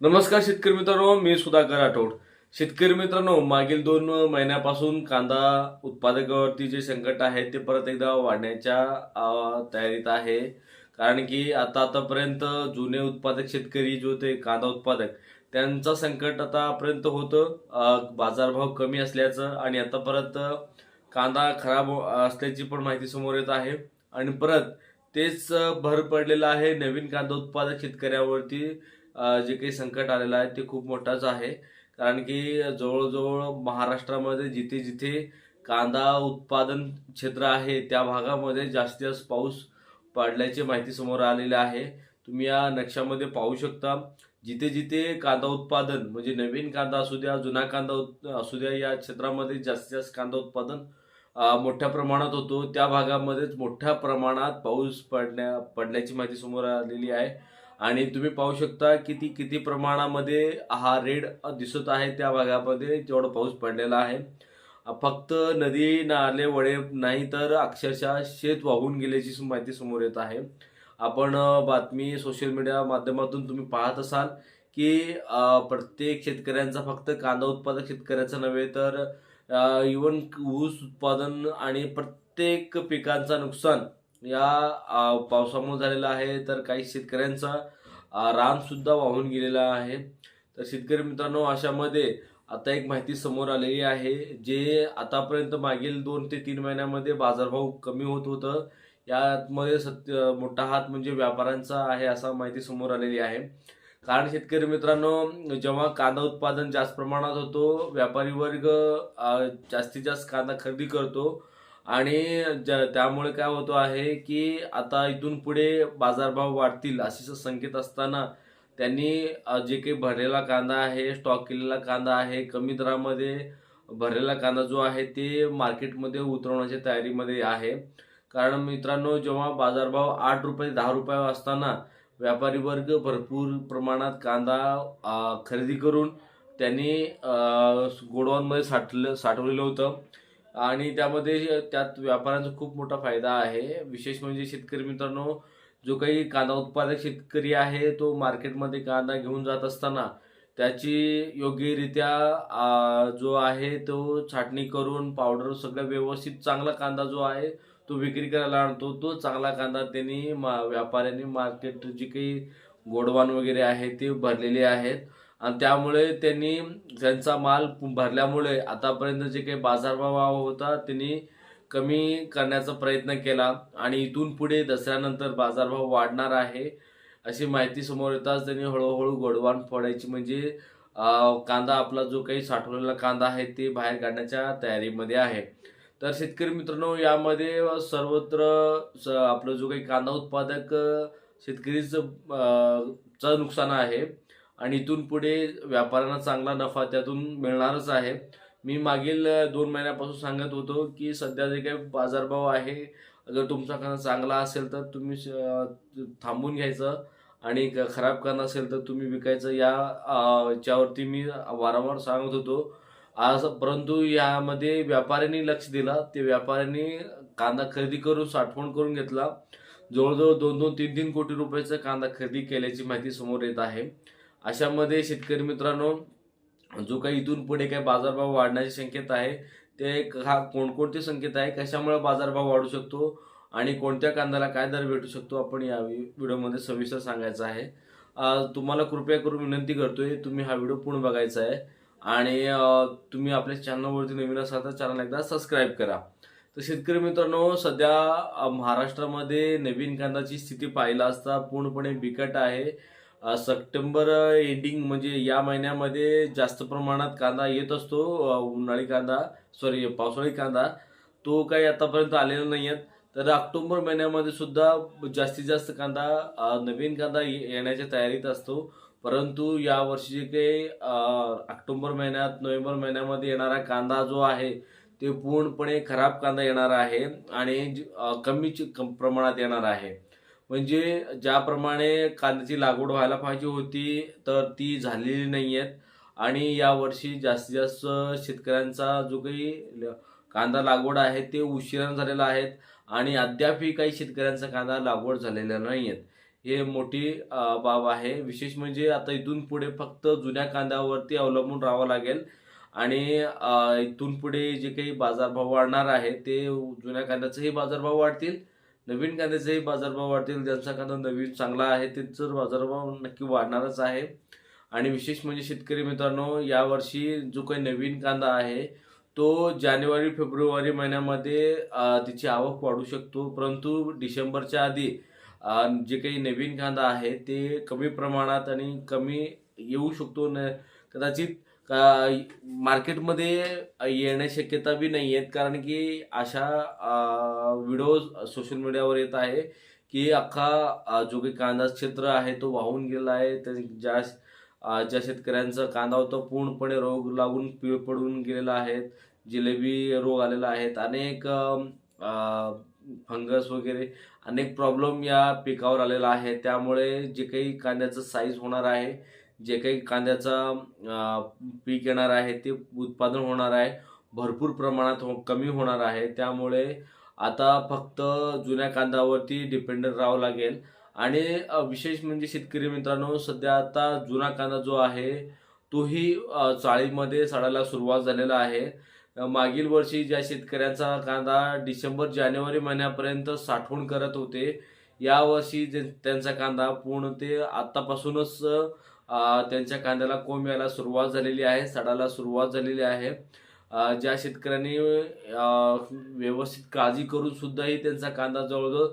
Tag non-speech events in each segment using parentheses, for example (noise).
नमस्कार शेतकरी मित्रांनो मी सुधाकर राठोड. शेतकरी मित्रांनो मागील दोन महिन्यापासून कांदा उत्पादकावरती जे संकट आहे ते परत एकदा वाढण्याच्या तयारीत आहे. कारण की आता आतापर्यंत जुने उत्पादक शेतकरी जो ते कांदा उत्पादक त्यांचं संकट आतापर्यंत होतं. बाजारभाव कमी असल्याचं आणि आता परत कांदा खराब असल्याची पण माहिती समोर येत आहे. आणि परत तेच भर पडलेलं आहे नवीन कांदा उत्पादक शेतकऱ्यावरती. जे काही संकट आलेलं आहे ते खूप मोठाच आहे. कारण की जवळजवळ महाराष्ट्रामध्ये जिथे जिथे कांदा उत्पादन क्षेत्र आहे त्या भागामध्ये जास्तीत जास्त पाऊस पडल्याची माहिती समोर आलेली आहे. तुम्ही या नक्षामध्ये पाहू शकता जिथे जिथे कांदा उत्पादन म्हणजे नवीन कांदा असू द्या जुना कांदा उत- असू द्या या क्षेत्रामध्ये जास्तीत जास्त कांदा उत्पादन मोठ्या प्रमाणात होतो. त्या भागामध्येच मोठ्या प्रमाणात पाऊस पडण्या पडल्याची माहिती समोर आलेली आहे. आणि तुम्ही पाहू शकता की ती किती प्रमाणामध्ये हा रेड दिसत आहे त्या भागामध्ये जेवढा पाऊस पडलेला आहे. फक्त नदी नाले वडे नाही तर अक्षरशः शेत वाहून गेल्याची माहिती समोर येत आहे. आपण बातमी सोशल मीडिया माध्यमातून तुम्ही पाहत असाल की प्रत्येक शेतकऱ्यांचा फक्त कांदा उत्पादक शेतकऱ्याचा नव्हे तर इवन ऊस उत्पादन आणि प्रत्येक पिकांचा नुकसान या पावसामुळे झालेला आहे. तर काही शेतकऱ्यांचा अ, रान सुद्धा वाहून गेलेला आहे. तर शेतकरी मित्रांनो अशामध्ये आता एक माहिती समोर आलेली आहे जे आतापर्यंत मागील दोन ते तीन महिन्यामध्ये बाजारभाव कमी होत होतं. यामध्ये सत्य मोठा हात म्हणजे व्यापाऱ्यांचा आहे असा माहिती समोर आलेली आहे. कारण शेतकरी मित्रांनो जेव्हा कांदा उत्पादन जास्त प्रमाणात होतो व्यापारी वर्ग जास्तीत जास्त कांदा खरेदी करतो आणि त्यामुळे काय होतो आहे की आता इथून पुढे बाजारभाव वाढतील असे संकेत असताना त्यांनी जे काही भरलेला कांदा आहे स्टॉक केलेला कांदा आहे कमी दरामध्ये भरलेला कांदा जो आहे ते मार्केटमध्ये उतरवण्याच्या तयारीमध्ये आहे. कारण मित्रांनो जेव्हा बाजारभाव आठ रुपये दहा रुपये असताना व्यापारी वर्ग भरपूर प्रमाणात कांदा खरेदी करून त्यांनी गोडवांमध्ये गोडाऊनमध्ये साठलं साठवलेलं होतं. आणि त्यामध्ये त्यात व्यापाऱ्यांचा खूप मोठा फायदा आहे. विशेष म्हणजे शेतकरी मित्रांनो जो काही कांदा उत्पादक शेतकरी आहे तो मार्केटमध्ये कांदा घेऊन जात असताना त्याची योग्यरित्या जो आहे तो छाटणी करून पावडर सगळं व्यवस्थित चांगला कांदा जो आहे तो विक्री करायला आणतो. तो चांगला कांदा त्यांनी मा व्यापाऱ्यांनी मार्केट जे काही गोडवान वगैरे आहे ते भरलेले आहेत. आणि त्यामुळे त्यांनी त्यांचा माल भरल्यामुळे आतापर्यंत जे काही बाजारभाव होता त्यांनी कमी करण्याचा प्रयत्न केला आणि इथून पुढे दसऱ्यानंतर बाजारभाव वाढणार आहे अशी माहिती समोर येताच त्यांनी हळूहळू गोडवान फोडायची. म्हणजे कांदा आपला जो काही साठवलेला कांदा आहे ते बाहेर काढण्याच्या तयारीमध्ये आहे. तर शेतकरी मित्रांनो यामध्ये सर्वत्र स- आपलं जो काही कांदा उत्पादक शेतकरीचं चं नुकसान आहे. आणि इथून पुढे व्यापाऱ्यांना चांगला नफा त्यातून मिळणारच आहे. मी मागील दोन महिन्यापासून सांगत होतो की सध्या जे काही बाजारभाव आहे अगर तुमचा कांदा चांगला असेल तर तुम्ही श- थांबून घ्यायचं आणि क- खराब कांदा असेल तर तुम्ही विकायचं. या याच्यावरती मी वारंवार सांगत होतो. आज परंतु यामध्ये व्यापाऱ्यांनी लक्ष दिला. ते व्यापाऱ्यांनी कांदा खरेदी करून साठवण करून घेतला. जवळजवळ दोन दोन तीन तीन कोटी रुपयाचा कांदा खरेदी केल्याची माहिती समोर येत आहे. अशामध्ये शेतकरी मित्रांनो जो काही इथून पुढे काही बाजारभाव वाढण्याची शक्यता आहे ते हा कोणकोणते संकेत आहे कशामुळे बाजारभाव वाढू शकतो आणि कोणत्या कांद्याला काय दर भेटू शकतो आपण या व्हिडिओमध्ये सविस्तर सांगायचं आहे. तुम्हाला कृपया करून विनंती करतोय तुम्ही हा व्हिडिओ पूर्ण बघायचा आहे आणि तुम्ही आपल्या चॅनलवरती नवीन असाल तर चॅनल एकदा सबस्क्राईब करा. तर शेतकरी मित्रांनो सध्या महाराष्ट्रामध्ये नवीन कांद्याची स्थिती पाहिला असता पूर्णपणे बिकट आहे. सप्टेंबर एंडिंग म्हणजे या महिन्यामध्ये जास्त प्रमाणात कांदा येत असतो. उन्हाळी कांदा सॉरी पावसाळी कांदा. तो काही आतापर्यंत आलेला नाही आहेत तर ऑक्टोबर महिन्यामध्ये सुद्धा जास्तीत जास्त कांदा नवीन कांदा येण्याच्या तयारीत असतो. परंतु या वर्षी जे काही ऑक्टोबर महिन्यात नोव्हेंबर महिन्यामध्ये येणारा कांदा जो आहे ते पूर्णपणे खराब कांदा येणार आहे आणि कमी प्रमाणात येणार आहे. म्हणजे ज्याप्रमाणे कांद्याची लागवड व्हायला पाहिजे होती तर ती झालेली नाही आहेत आणि यावर्षी जास्तीत जास्त शेतकऱ्यांचा जो काही कांदा लागवड आहे ते उशिरा झालेला आहेत. आणि अद्यापही काही शेतकऱ्यांचा कांदा लागवड झालेला नाही आहेत हे मोठी बाब आहे. विशेष म्हणजे आता इथून पुढे फक्त जुन्या कांद्यावरती अवलंबून राहावं लागेल. आणि इथून पुढे जे काही बाजारभाव वाढणार आहे ते जुन्या कांद्याचेही बाजारभाव वाढतील. नवीन कांद्याचेही बाजारभाव वाढतील ज्यांचा कांदा नवीन चांगला आहे त्याचं बाजारभाव नक्की वाढणारच आहे. आणि विशेष म्हणजे शेतकरी मित्रांनो यावर्षी जो काही नवीन कांदा आहे तो जानेवारी फेब्रुवारी महिन्यामध्ये तिची आवक वाढू शकतो. परंतु डिसेंबरच्या आधी जे काही नवीन कांदा आहे ते कमी प्रमाणात आणि कमी येऊ शकतो. न कदाचित का मार्केटमध्ये येण्या शक्यता बी नाही आहेत. कारण की अशा व्हिडिओ सोशल मीडियावर येत आहे की अख्खा जो काही कांदा क्षेत्र आहे तो वाहून गेला आहे. त्या ज्या ज्या शेतकऱ्यांचा कांदा होता पूर्णपणे रोग लागून पिळ पडून गेलेला आहे. जिलेबी रोग आलेला आहेत अनेक फंगस वगैरे अनेक प्रॉब्लेम या पिकावर आलेला आहे. त्यामुळे जे काही कांद्याचं साईज होणार आहे जे काही कांद्याचा पीक येणार आहे ते उत्पादन होणार आहे. भरपूर प्रमाणात हो कमी होणार आहे. त्यामुळे आता फक्त जुन्या कांद्यावरती डिपेंडंट राहावं लागेल. आणि विशेष म्हणजे शेतकरी मित्रांनो सध्या आता जुना कांदा जो आहे तोही चाळीमध्ये सडायला सुरुवात झालेला आहे. मागील वर्षी ज्या शेतकऱ्यांचा कांदा डिसेंबर जानेवारी महिन्यापर्यंत साठवण करत होते यावर्षी जे त्यांचा कांदा पूर्ण ते आत्तापासूनच त्यांच्या कांद्याला कोंब यायला सुरुवात झालेली आहे सडायला सुरुवात झालेली आहे. ज्या शेतकऱ्यांनी व्यवस्थित काळजी करून सुद्धाही त्यांचा कांदा जवळजवळ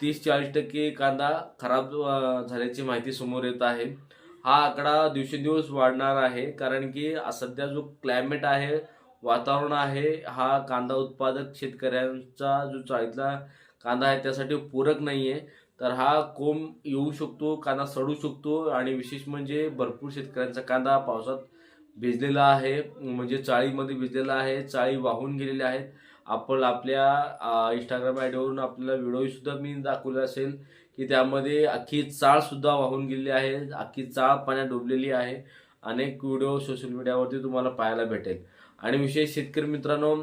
तीस चाळीस टक्के कांदा खराब झाल्याची माहिती समोर येत आहे. हा आकडा दिवसेंदिवस वाढणार आहे कारण की सध्या जो क्लायमेट आहे वातावरण आहे हा कांदा उत्पादक शेतकऱ्यांचा जो चाळीतला कांदा आहे त्यासाठी पूरक नाही आहे तर हा कोंब येऊ शकतो कांदा सडू शकतो आणि विशेष म्हणजे भरपूर शेतकऱ्यांचा कांदा पावसात भिजलेला आहे म्हणजे चाळीमध्ये भिजलेला आहे चाळी वाहून गेलेल्या आहेत. आपण आपल्या इंस्टाग्राम आयडीवरून आपल्याला व्हिडिओसुद्धा मी दाखवला असेल की त्यामध्ये अख्खी चाळसुद्धा वाहून गेलेली आहे अख्खी चाळ पाण्यात डुबलेली आहे. अनेक व्हिडिओ सोशल मीडियावरती तुम्हाला पाहायला भेटेल. आणि विशेष शेतकरी मित्रांनो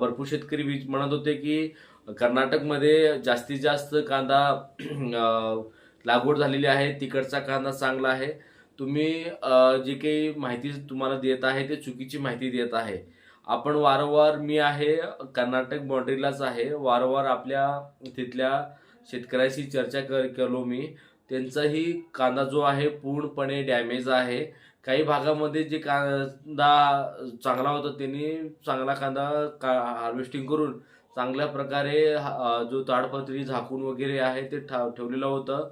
भरपूर शेतकरी म्हणत होते की कर्नाटकमध्ये जास्तीत जास्त कांदा (clears throat) लागवड झालेली आहे. तिकडचा कांदा चांगला आहे. तुम्ही जी काही माहिती तुम्हाला देत आहे ते चुकीची माहिती देत आहे. आपण वारंवार मी आहे कर्नाटक बाउंड्रीलाच आहे. वारंवार आपल्या तिथल्या शेतकऱ्याशी चर्चा कर केलो मी. त्यांचाही कांदा जो आहे पूर्णपणे डॅमेज आहे. काही भागामध्ये जे कांदा चांगला होता त्यांनी चांगला कांदा का हार्वेस्टिंग करून चांगल्या प्रकारे जो ताडपत्री झाकून वगैरे आहे ते ठा ठेवलेलं होतं.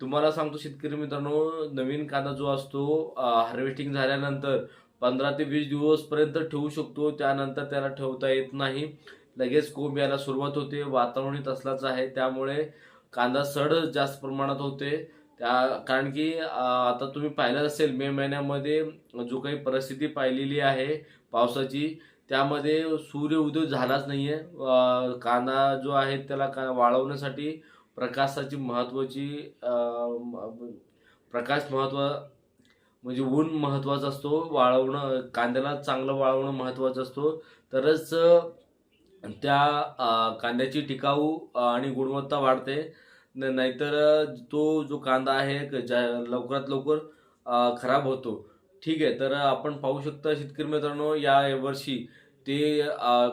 तुम्हाला सांगतो शेतकरी मित्रांनो नवीन कांदा जो असतो हार्वेस्टिंग झाल्यानंतर पंधरा ते वीस दिवसपर्यंत ठेवू शकतो. त्यानंतर त्याला ठेवता येत नाही. लगेच कोंब यायला सुरुवात होते. वातावरणही तसलाच आहे. त्यामुळे कांदा सड जास्त प्रमाणात होते. त्या कारण की आता तुम्ही पाहिलं असेल मे महिन्यामध्ये जो काही परिस्थिती पाहिलेली आहे पावसाची त्यामध्ये सूर्य उदय झालाच नाही आहे कांदा जो आहे त्याला का वाळवण्यासाठी प्रकाशाची महत्त्वाची प्रकाश महत्त्व म्हणजे ऊन महत्त्वाचा असतो. वाळवणं कांद्याला चांगलं वाळवणं महत्त्वाचं असतो. तरच त्या कांद्याची टिकाऊ आणि गुणवत्ता वाढते. न- नाहीतर तो जो कांदा आहे ज्या लवकरात लवकर खराब होतो. ठीक आहे. तर आपण पाहू शकता शेतकरी मित्रांनो या वर्षी ते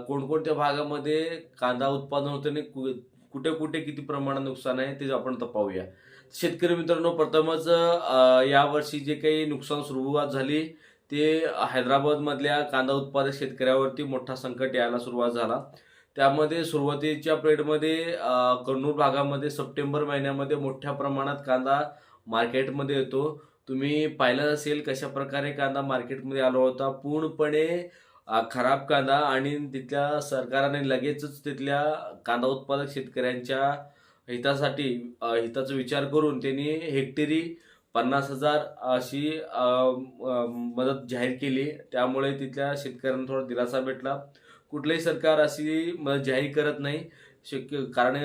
कोणकोणत्या भागामध्ये कांदा उत्पादन होतं आणि कु- कुठे कुठे किती प्रमाणात नुकसान आहे ते आपण तपावूया शेतकरी मित्रांनो प्रथमच यावर्षी जे काही नुकसान सुरुवात झाली ते हैदराबादमधल्या कांदा उत्पादक शेतकऱ्यावरती मोठा संकट यायला सुरुवात झाला. त्यामध्ये सुरुवातीच्या पिरियडमध्ये कन्नूर भागामध्ये सप्टेंबर महिन्यामध्ये मोठ्या प्रमाणात कांदा मार्केटमध्ये येतो. तुम्ही पाहिलं असेल कशा प्रकारे कांदा मार्केटमध्ये आला होता. पूर्णपणे खराब कांदा आणि तिथल्या सरकारने लगेचच तिथल्या कांदा उत्पादक शेतकऱ्यांच्या हितासाठी हिताचा विचार करून त्यांनी हेक्टरी पन्नास हजार अशी मदत जाहीर केली. त्यामुळे तिथल्या शेतकऱ्यांना थोडा दिलासा भेटला. कुठलंही सरकार अशी मदत जाहीर करत नाही. शक्य कारण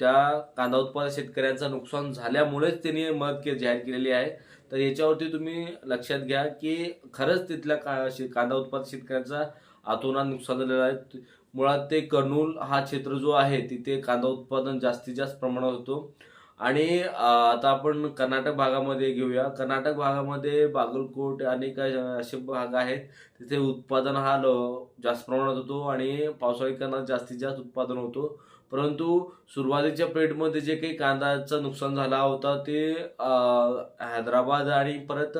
त्या कांदा उत्पादक शेतकऱ्यांचं नुकसान झाल्यामुळेच त्यांनी मदत के जाहीर केलेली आहे. तर याच्यावरती तुम्ही लक्षात घ्या की खरंच तिथल्या का शे- कांदा उत्पादक शेतकऱ्यांचा आतोनात नुकसान झालेलं आहे. मुळात ते कर्नूल हा क्षेत्र जो आहे तिथे कांदा उत्पादन जास्तीत जास्त प्रमाणात होतो. आणि आता आपण कर्नाटक भागामध्ये घेऊया. कर्नाटक भागामध्ये बागलकोट आणि काही असे भाग आहेत तिथे उत्पादन हा ल- जास्त प्रमाणात होतो आणि पावसाळी कांदा जास्तीत जास्त उत्पादन होतो. परंतु सुरुवातीच्या पिरियडमध्ये जे काही कांदाचं नुकसान झाला होता ते हैदराबाद आणि परत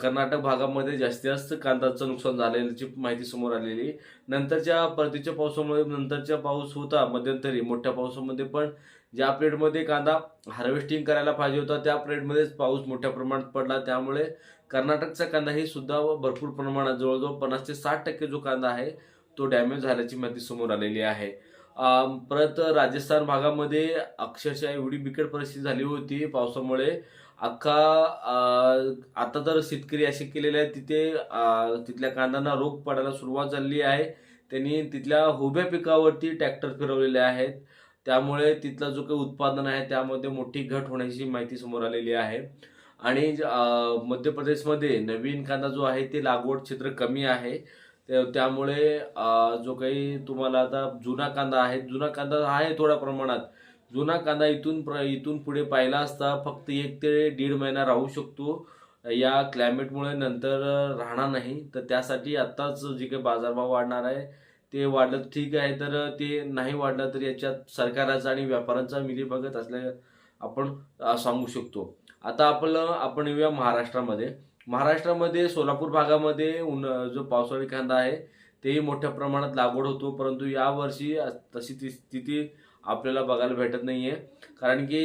कर्नाटक भागामध्ये जास्तीत जास्त कांदाचं नुकसान झालेल्याची माहिती समोर आलेली. नंतरच्या परतीच्या पावसामुळे नंतरच्या पाऊस होता मध्यंतरी मोठ्या पावसामध्ये पण ज्या प्लेटमध्ये कांदा हार्वेस्टिंग करायला पाहिजे होता त्या प्लेटमध्येच पाऊस मोठ्या प्रमाणात पडला. त्यामुळे कर्नाटकचा कांदाही सुद्धा भरपूर प्रमाणात जवळजवळ पन्नास ते साठ टक्के जो कांदा आहे तो डॅमेज झाल्याची माहिती समोर आलेली आहे. परत राजस्थान भागामध्ये अक्षरशः एवढी बिकट परिस्थिती झाली होती पावसामुळे. अख्खा आता तर शेतकरी असे केलेले आहेत तिथे तिथल्या कांद्यांना रोग पडायला सुरुवात झालेली आहे. त्यांनी तिथल्या हुब्या पिकावरती ट्रॅक्टर फिरवलेले आहेत. त्यामुळे तिथलं जो काही उत्पादन आहे त्यामध्ये मोठी घट होण्याची माहिती समोर आलेली आहे. आणि मध्य प्रदेशमध्ये नवीन कांदा जो आहे ते लागवड क्षेत्र कमी आहे. त्यामुळे जो काही तुम्हाला आता जुना कांदा आहे जुना कांदा आहे थोड्या प्रमाणात. जुना कांदा इथून प्र इथून पुढे पाहिला असता फक्त एक ते दीड महिना राहू शकतो. या क्लायमेटमुळे नंतर राहणार नाही. तर त्यासाठी आत्ताच जे काही बाजारभाव वाढणार आहे ते वाढलं ठीक आहे. तर ते नाही वाढलं तर याच्यात सरकाराचा आणि व्यापाऱ्यांचा मिलीभगत असल्या आपण सांगू शकतो. आता आपलं आपण येऊया महाराष्ट्रामध्ये. महाराष्ट्रामध्ये सोलापूर भागामध्ये उन जो पावसाळी कांदा आहे तेही मोठ्या प्रमाणात लागवड होतो. परंतु यावर्षी तशी ती स्थिती आपल्याला बघायला भेटत नाही आहे कारण की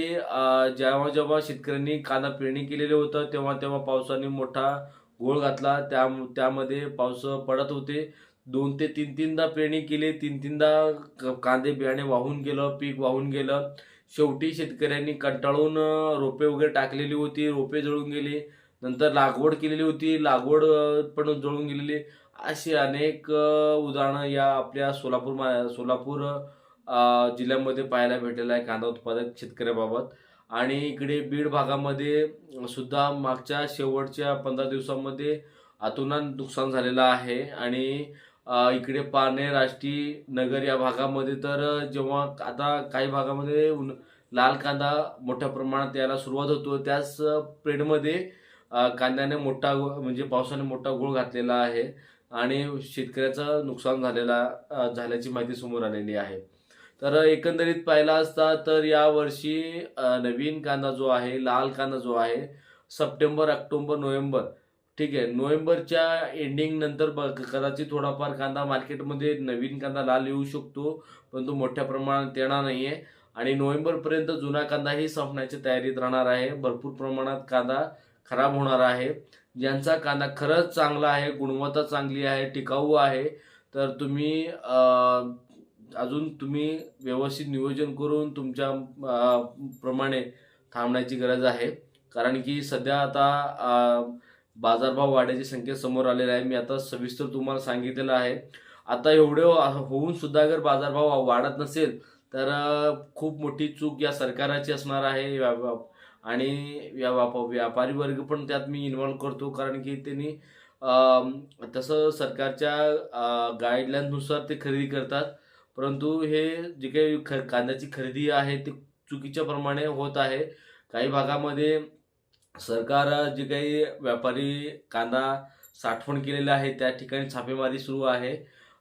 जेव्हा जेव्हा शेतकऱ्यांनी कांदा पेरणी केलेलं होतं तेव्हा तेव्हा पावसाने मोठा घोळ घातला. त्या त्यामध्ये पाऊस पडत होते. दोन ते तीन तीनदा पेरणी केली. तीन तीनदा कांदे बियाणे वाहून गेलं पीक वाहून गेलं. शेवटी शेतकऱ्यांनी कंटाळून रोपे वगैरे टाकलेली होती. रोपे जळून गेली. नंतर लागवड केलेली होती लागवड पण जळून गेलेली. अशी अनेक उदाहरणं या आपल्या सोलापूर मा- सोलापूर जिल्ह्यामध्ये पाहायला भेटलेलं आहे कांदा उत्पादक शेतकऱ्याबाबत. आणि इकडे बीड भागामध्ये सुद्धा मागच्या शेवटच्या पंधरा दिवसांमध्ये अतोनात नुकसान झालेलं आहे. आणि इकडे पारनेर राष्ट्रीय नगर या भागामध्ये तर जेव्हा आता काही भागामध्ये लाल कांदा मोठ्या प्रमाणात यायला सुरुवात होतो त्याच प्रेडमध्ये कांद्याने मोठा म्हणजे पावसाने मोठा गुळ घातलेला आहे आणि शेतकऱ्याचं नुकसान झालेला झाल्याची माहिती समोर आलेली आहे. तर एकंदरीत पाहिला असता तर यावर्षी नवीन कांदा जो आहे लाल कांदा जो आहे सप्टेंबर ऑक्टोबर नोव्हेंबर ठीक आहे नोव्हेंबरच्या एंडिंग नंतर ब- कदाचित थोडाफार कांदा मार्केटमध्ये नवीन कांदा लाल येऊ शकतो परंतु मोठ्या प्रमाणात येणार आहे आणि नोव्हेंबरपर्यंत जुना कांदाही संपण्याच्या तयारीत राहणार आहे. भरपूर प्रमाणात कांदा खराब होणार आहे. ज्यांचा कांदा खरंच चांगला आहे गुणवत्ता चांगली आहे टिकाऊ आहे तर तुम्ही अजून तुम्ही व्यवस्थित नियोजन करून तुमच्या प्रमाणे थांबण्याची गरज आहे. कारण की सध्या आता बाजारभाव वाढायची संख्या समोर आलेली आहे. मी आता सविस्तर तुम्हाला सांगितलेलं आहे. आता एवढं होऊन सुद्धा जर बाजारभाव वाढत नसेल तर खूप मोठी चूक या सरकाराची असणार आहे. व्या- आणि या व्यापारी वर्ग पण त्यात मी इन्व्हॉल्व करतो. कारण की त्यांनी तसं सरकारच्या गाईडलाईननुसार ते खरेदी करतात. परंतु हे जे काही ख कांद्याची खरेदी आहे ते चुकीच्या प्रमाणे होत आहे. काही भागामध्ये सरकार जे काही व्यापारी कांदा साठवण केलेला आहे त्या ठिकाणी छापेमारी सुरू आहे.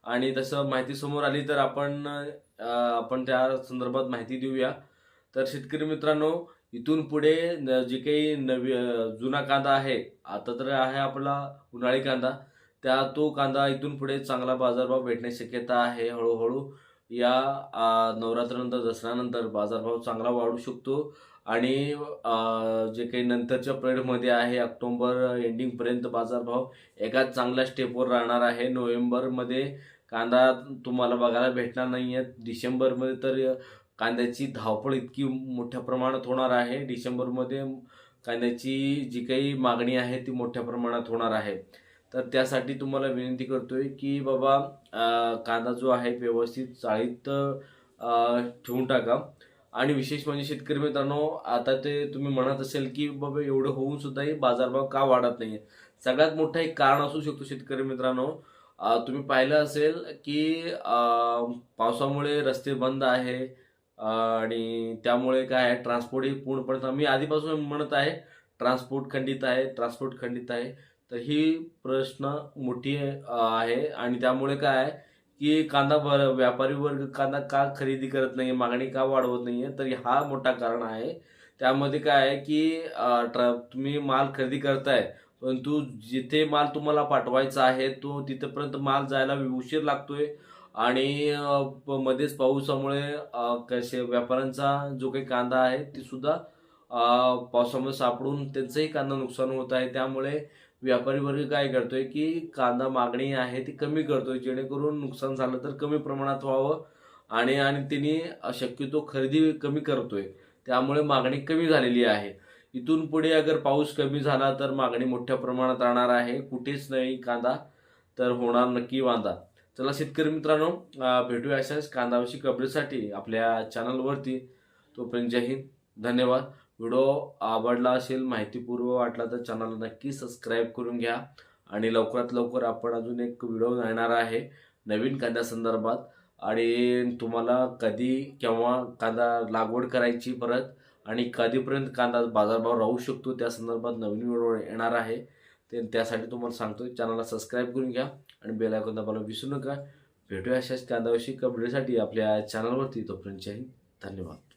आणि तसं माहिती समोर आली तर आपण आपण त्या संदर्भात माहिती देऊया. तर शेतकरी मित्रांनो इथून पुढे न- जे काही नवी जुना कांदा आहे आता तर आहे आपला उन्हाळी कांदा त्या तो कांदा इथून पुढे चांगला बाजारभाव भेटण्याची शक्यता आहे हळूहळू. या नवरात्रानंतर दसऱ्यानंतर बाजारभाव चांगला वाढू शकतो आणि जे काही नंतरच्या पिरियडमध्ये आहे ऑक्टोंबर एंडिंगपर्यंत बाजारभाव एका चांगल्या स्टेपवर राहणार आहे. नोव्हेंबरमध्ये कांदा तुम्हाला बघायला भेटणार नाही आहे डिसेंबरमध्ये तर कांद्याची धावपळ इतकी मोठ्या प्रमाणात होणार आहे. डिसेंबरमध्ये कांद्याची जी काही मागणी आहे ती मोठ्या प्रमाणात होणार आहे. तर त्यासाठी तुम्हाला विनंती करतोय की बाबा कांदा जो आहे व्यवस्थित चाळीत ठेवून टाका. आणि विशेष म्हणजे शेतकरी मित्रांनो आता ते तुम्ही म्हणत असेल की बाबा एवढं होऊन सुद्धाही बाजारभाव का वाढत नाही सगळ्यात मोठं एक कारण असू शकतो शेतकरी मित्रांनो. तुम्ही पाहिलं असेल की पावसामुळे रस्ते बंद आहे. आणि त्यामुळे काय आहे ट्रान्सपोर्ट ही पूर्णपणे मी आधीपासून म्हणत आहे ट्रान्सपोर्ट खंडित आहे ट्रान्सपोर्ट खंडित आहे. तर ही प्रश्न मोठी आहे आणि त्यामुळे काय आहे की कांदा भर व्यापारी वर्ग कांदा का खरेदी करत नाही मागणी का वाढवत नाहीये तर हा मोठा कारण आहे. त्यामध्ये काय आहे की ट्रा तुम्ही माल खरेदी करताय परंतु जिथे माल तुम्हाला पाठवायचा आहे तो तिथेपर्यंत माल जायला उशीर लागतोय. आणि प- मध्येच पावसामुळे कसे व्यापाऱ्यांचा जो काही कांदा आहे ती सुद्धा पावसामुळे सापडून त्यांचंही कांदा नुकसान होत आहे. त्यामुळे व्यापारी वर्ग काय करतोय की कांदा मागणी आहे ती कमी करतोय. जेणेकरून नुकसान झालं तर कमी प्रमाणात व्हावं आणि आणि त्यांनी शक्यतो खरेदी कमी करतोय. त्यामुळे मागणी कमी झालेली आहे. इथून पुढे अगर पाऊस कमी झाला तर मागणी मोठ्या प्रमाणात राहणार आहे. कुठेच नाही कांदा तर होणार नक्की वांदा. चला शेतकरी मित्रांनो भेटू भेटूया अशाच कांदाविषयी कबरीसाठी आपल्या चॅनलवरती तोपर्यंत जय हिंद धन्यवाद. व्हिडिओ आवडला असेल माहितीपूर्व वाटला तर चॅनलला नक्की सबस्क्राईब करून घ्या. आणि लवकरात लवकर आपण अजून एक व्हिडिओ येणार आहे नवीन कांद्यासंदर्भात आणि तुम्हाला कधी केव्हा कांदा लागवड करायची परत आणि कधीपर्यंत कांदा बाजारभाव राहू शकतो त्या संदर्भात नवीन व्हिडिओ येणार आहे. ते त्यासाठी तुम्हाला सांगतो चॅनलला सबस्क्राईब करून घ्या आणि बेल आयकॉन दाबायला विसरू नका. भेटूया अशाच कांदावशी कपडेसाठी आपल्या चॅनलवरती तोपर्यंत जय धन्यवाद.